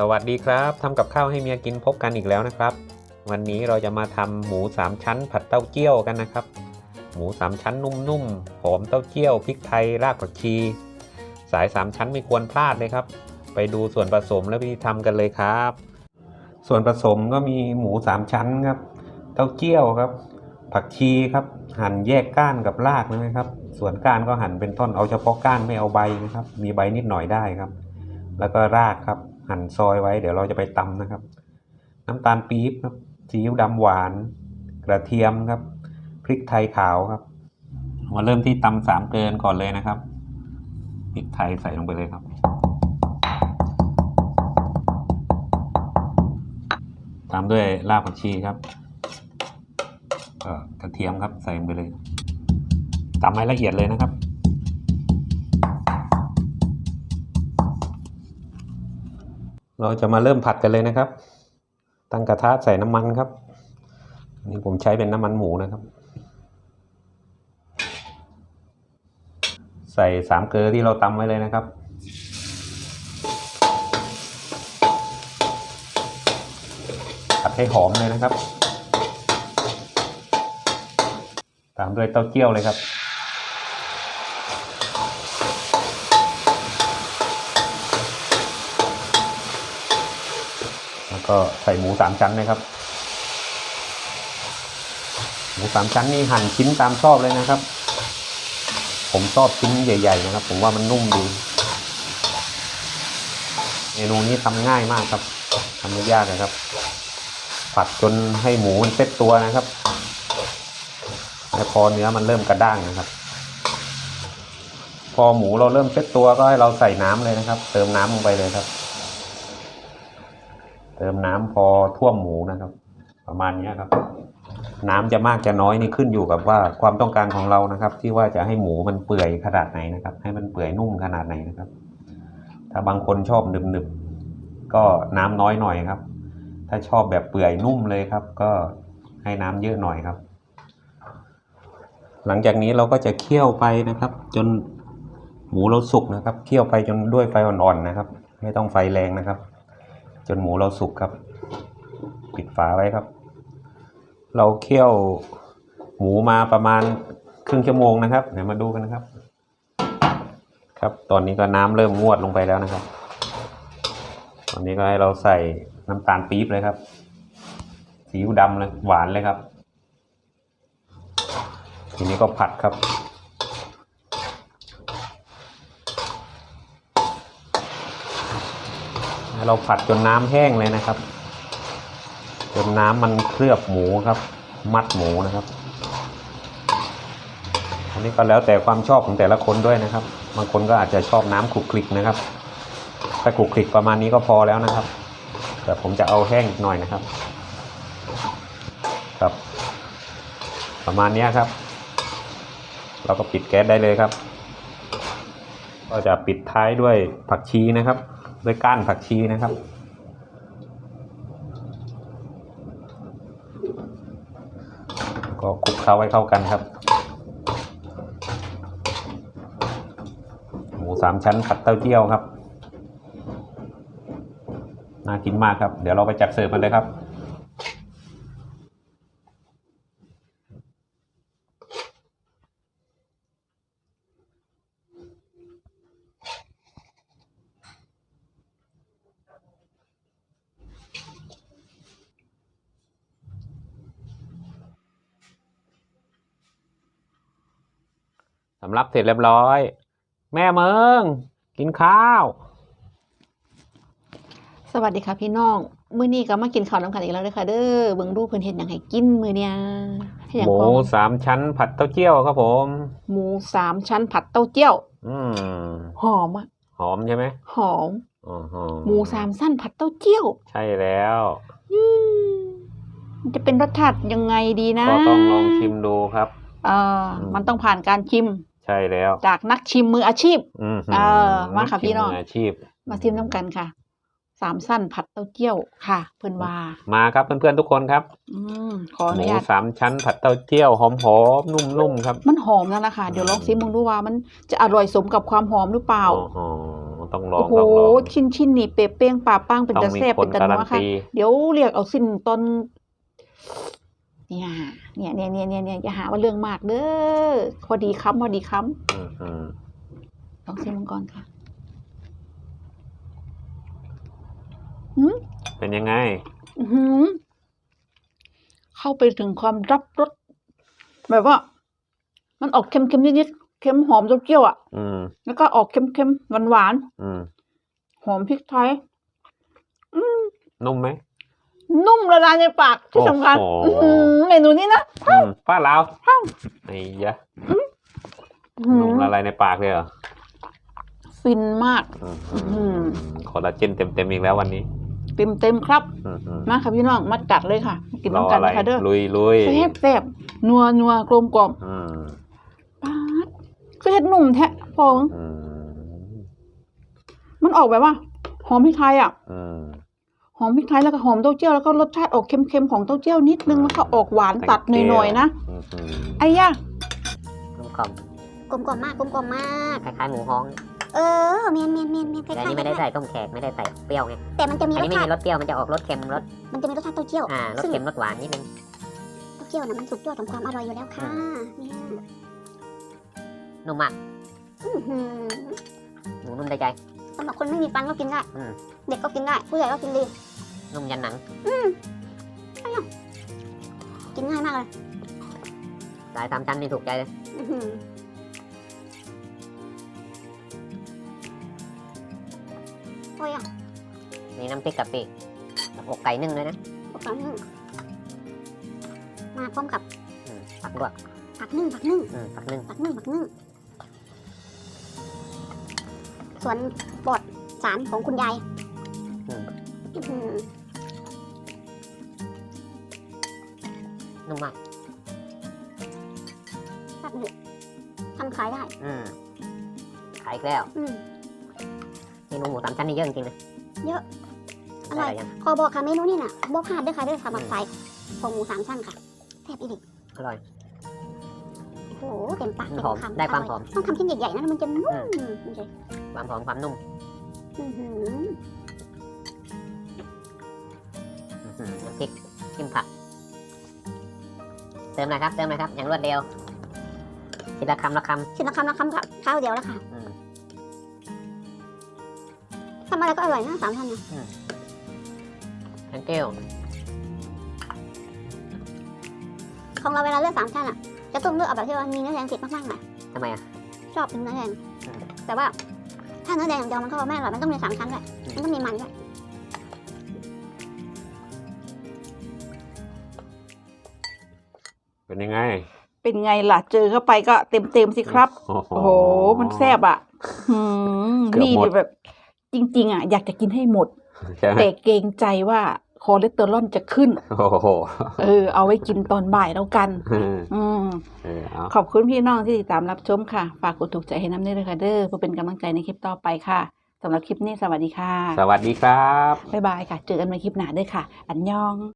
สวัสดีครับทำกับข้าวให้เมียกินพบกันอีกแล้วนะครับ วันนี้เราจะมาทำหมูสามชั้นผัดเต้าเจี้ยวกันนะครับ หมูสามชั้นนุ่มๆหอมเต้าเจี้ยวพริกไทยรากผักชี สายสามชั้นไม่ควรพลาดเลยครับ ไปดูส่วนผสมและวิธีทำกันเลยครับ ส่วนผสมก็มีหมูสามชั้นครับเต้าเจี้ยวครับ ผักชีครับ หั่นแยกก้านกับรากนะครับ ส่วนก้านก็หั่นเป็นท่อนเอาเฉพาะก้านไม่เอาใบนะครับ มีใบนิดหน่อยได้ครับ แล้วก็รากครับ หั่นซอยไว้ เดี๋ยวเราจะไปตำนะครับ น้ำตาลปี๊บครับซีอิ๊วดำหวาน กระเทียมครับ พริกไทยขาวครับ มาเริ่มที่ตำสามเกลือนก่อนเลยนะครับพริกไทยใส่ลงไปเลยครับตามด้วยรากผักชีครับก็กระเทียมครับใส่ลงไปเลยตำให้ละเอียดเลยนะครับ เราจะมาเริ่มผัดกันเลยนะครับ ตั้งกระทะใส่น้ำมันครับอันนี่ผมใช้เป็นน้ำมันหมูนะครับ ใส่สามเกลือที่เราตำไว้เลยนะครับ ผัดให้หอมเลยนะครับ ตามด้วยเต้าเจี้ยวเลยครับ แล้ว ก็ใส่หมูสามชั้นนะครับ หมูสามชั้นนี่หั่นชิ้นตามชอบเลยนะครับ ผมชอบชิ้นใหญ่ ๆ นะครับ ผมว่ามันนุ่มดีเมนูนี้ทำง่ายมากครับทำไม่ยากเลยครับ ผัดจนให้หมูมันเซ็ตตัวนะครับแล้วพอเนื้อมันเริ่มกระด้างนะครับ พอหมูเราเริ่มเซ็ตตัวก็ให้เราใส่น้ำเลยนะครับ เติมน้ำลงไปเลยครับ เติมน้ำพอท่วมหมูนะครับ ประมาณนี้ครับ น้ำจะมากจะน้อยนี่ขึ้นอยู่กับว่าความต้องการของเรานะครับ ที่ว่าจะให้หมูมันเปื่อยขนาดไหนนะครับ ให้มันเปื่อยนุ่มขนาดไหนนะครับ ถ้าบางคนชอบหนึบๆก็น้ำน้อยหน่อยครับ ถ้าชอบแบบเปื่อยนุ่มเลยครับ ก็ให้น้ำเยอะหน่อยครับ หลังจากนี้เราก็จะเคี่ยวไปนะครับ จนหมูเราสุกนะครับ เคี่ยวไปจนด้วยไฟอ่อนๆนะครับ ไม่ต้องไฟแรงนะครับ จนหมูเราสุกครับ ปิดฝาไว้ครับ เราเคี่ยวหมูมาประมาณครึ่งชั่วโมงนะครับเดี๋ยวมาดูกันนะครับ ครับ ตอนนี้ก็น้ำเริ่มงวดลงไปแล้วนะครับ ตอนนี้ก็ให้เราใส่น้ำตาลปี๊บเลยครับซีอิ๊วดำเลยหวานเลยครับ ทีนี้ก็ผัดครับ เราผัดจนน้ำแห้งเลยนะครับ จนน้ำมันเคลือบหมูครับ มัดหมูนะครับ อันนี้ก็แล้วแต่ความชอบของแต่ละคนด้วยนะครับ บางคนก็อาจจะชอบน้ำขลุกคลิกนะครับถ้าขลุกคลิกประมาณนี้ก็พอแล้วนะครับ แต่ผมจะเอาแห้งหน่อยนะครับ ครับ ประมาณนี้ครับ เราก็ปิดแก๊สได้เลยครับ ก็จะปิดท้ายด้วยผักชีนะครับ ด้วยก้านผักชีนะครับ ก็คลุกเคล้าให้เข้ากันครับ หมูสามชั้นผัดเต้าเจี้ยวครับ น่ากินมากครับ เดี๋ยวเราไปจัดเสิร์ฟกันเลยครับำรับเสร็จเรียบร้อย แม่เมืองกินข้าว สวัสดีค่ะพี่น้อง มื้อนี้ก็มากินข้าวน้ำกันอีกแล้วเด้อค่ะเด้อเบิ่งดูเพิ่นเฮ็ดหยังให้กินมื้อเนี้ยเฮ็ดหยังหมูก่อนสามชั้นผัดเต้าเจี้ยวครับผม หมูสามชั้นผัดเต้าเจี้ยว อืมหอมอะหอมใช่ไหมหอมอ๋อหมูสามสั้นผัดเต้าเจี้ยวใช่แล้ว อืมมันจะเป็นรสชาติยังไงดีนะก็ต้องลองชิมดูครับ เออมันต้องผ่านการชิม ใช่แล้ว จากนักชิมมืออาชีพอืมเออมาค่ะพี่น้องมือาชีพ มาชิมน้ำกันค่ะ สามสั้นผัดเต้าเจี้ยวค่ะ เพิ่นว่า มาครับเพื่อนๆทุกคนครับ อืมขออหนุมูญาตสามชั้นผัดเต้าเจี้ยวหอมๆนุ่มๆครับ มันหอมแล้วนะคะเดี๋ยวลองซิมมึงดูว่ามันจะอร่อยสมกับความหอมหรือเปล่าอ๋อต้องลองโอ้โหต้องลองชิ้นชิ้นๆนี่เปเป้งป่าป้างเป็นต้อตะงมีแซ่บคเป็นนตะการันันวค่ะตีเดี๋ยวเรียกเอาสิ้นตอน เนี่ย เนี่ยเนี่ยเนี่ยเนี่ยเนี่ยอย่าหาว่าเรื่องมากเด้อพอดีคำพอดีคอืมอืมำลองชิมมันก่อนค่ะหืมเป็นยังไงอื้อหือเข้าไปถึงความรับรสแบบว่า มันออกเค็มๆนิดๆเค็มหอมเต้าเจี้ยวอะอืมแล้วก็ออกเค็มๆหวานอืมๆหอมพริกไทยนุ่มไหม นุ่มละลายในปากที่สำคัญโอ้โห อื้อหือเมนูนี้นะ อืมป้าลาวไอ้ยะอื้อหืนุ่มอละลายในปากเลยเหรอฟินมาก อืมอื้อหือคอลลาเจนเต็มเต็มๆอีกแล้ววันนี้เต็มเต็มๆครับ อืมอืมมาค่ะพี่น้องมาจัดเลยค่ะมากินรอน้ำกันอะไรนะคะเด้อลุยลุยแซ่บแซ่บนัวนัวกลมกล่อมอืมป๊าดคือเห็ดหนุ่มแท้พองอืมมันออกแบบว่า หอมพริกไทยอะ อืม หอมพริกไทยแล้วก็หอมเต้าเจี้ยวแล้วก็รสชาติออกเค็มๆของเต้าเจี้ยวนิดนึงอืมแล้วก็ออกหวานตัดหน่อยๆนะอืมอืมไอ้ย่ากลมกล่อมกลมกล่อมมากกลมกล่อมมากคล้ายๆหมูฮ้อง เออเมียนเมียนเมียนเมียนคแต่ล้ายอันๆนี้ไม่ได้คล้าใส่ยต้มแขกไม่ได้ใส่เปรี้ยวไงๆแต่มันจะมีอันรนี้สไม่ชามีติรสเปรี้ยวมันจะออกรสเค็มรสมันจะมีรสชาติเต้าเจี้ยวอ่ารสเค็มรสหวานนิดนึงเต้าเจี้ยวน่ะมันสุดยอดของความอร่อยอยู่แล้วค่ะเนี่ยนุ่มมากอื้อหือหมูนุ่มได้ใจสำหรับคนไม่มีฟันก็กินได้อืมเด็กก็กินได้ ผู้ใหญ่ก็กินดี นุ่มยันหนังกินง่ายมากเลยสายสามชั้นนี่ถูกใจเลยอื้อหือโอ้ยอะมีน้ำพริกกะปิอกไก่นึ่งด้วยนะปกตินึ่งมาพร้อมกับอืมผักลวกผักนึ่งผักนึ่ง อืมผักนึ่งผักนึ่งผักนึ่งส่วนปลอดสารของคุณยายอืมอื้อหือ นุ่มมากแซ่บเลยทำขายได้ อืมขายอีกแล้วอืม เมนูหมูสามชั้นนี่เยอะจริงๆนะเยอะอร่อย ได้หยังขอบอกค่ะเมนูนี่น่ะบอกพลาดด้วยค่ะด้วยค่ะแบบใส่ของหมูสามชั้นค่ะแซ่บอีกอร่อยโอ้โหเต็มปากมันเต็หอมมคำได้ความร่ยหอม ต้องทำชิ้นใหญ่ๆนะมันจะนุ่มจริงความหอมความนุ่มๆอื้อหืออื้อหือน้ำพริกจิ้มผักเติมหน่อยครับเติมหน่อยครับอย่างรวดเร็วทีละคำละคชิ้นละคำละคำค่ะข้าวเดียวแล้วค่ะำอืมทำอะไรก็อร่อยนะสามชั้นเนี่ย thank you ของเราเวลาเลือกสามชั้นอะ จะต้องเลือกเอาแบบที่ว่ามีเนื้อแดงติดมากๆหน่อยทำไมอะ ชอบเป็นเนื้อแดงอืมแต่ว่าถ้าเนื้อแดงอย่างเดียวมันก็ไม่อร่อยมันต้องมีสามชั้นด้วยอืมมันต้องมีมันด้วย เป็นยังไง เป็นไงล่ะ เจอเข้าไปก็เต็มเต็มๆสิครับโอ้โหโอ้โห มันแซ่บอะหืมเกือบนี่หมดแบบ จริง ๆ อะ อยากจะกินให้หมดใช่ไหมแต่เกรงใจว่าคอเลสเตอรอลจะขึ้น โอ้โห เออ เอาไว้กินตอนบ่ายแล้วกันเอออืมเออเอาขอบคุณพี่น้องที่ติดตามรับชมค่ะ ฝากกดถูกใจให้น้ำด้วยนะคะเด้อเพื่อเป็นกำลังใจในคลิปต่อไปค่ะสำหรับคลิปนี้สวัสดีค่ะ สวัสดีครับ บ๊ายบายค่ะ เจอกันใหม่คลิปหน้าเด้วยค่ะ อันยอง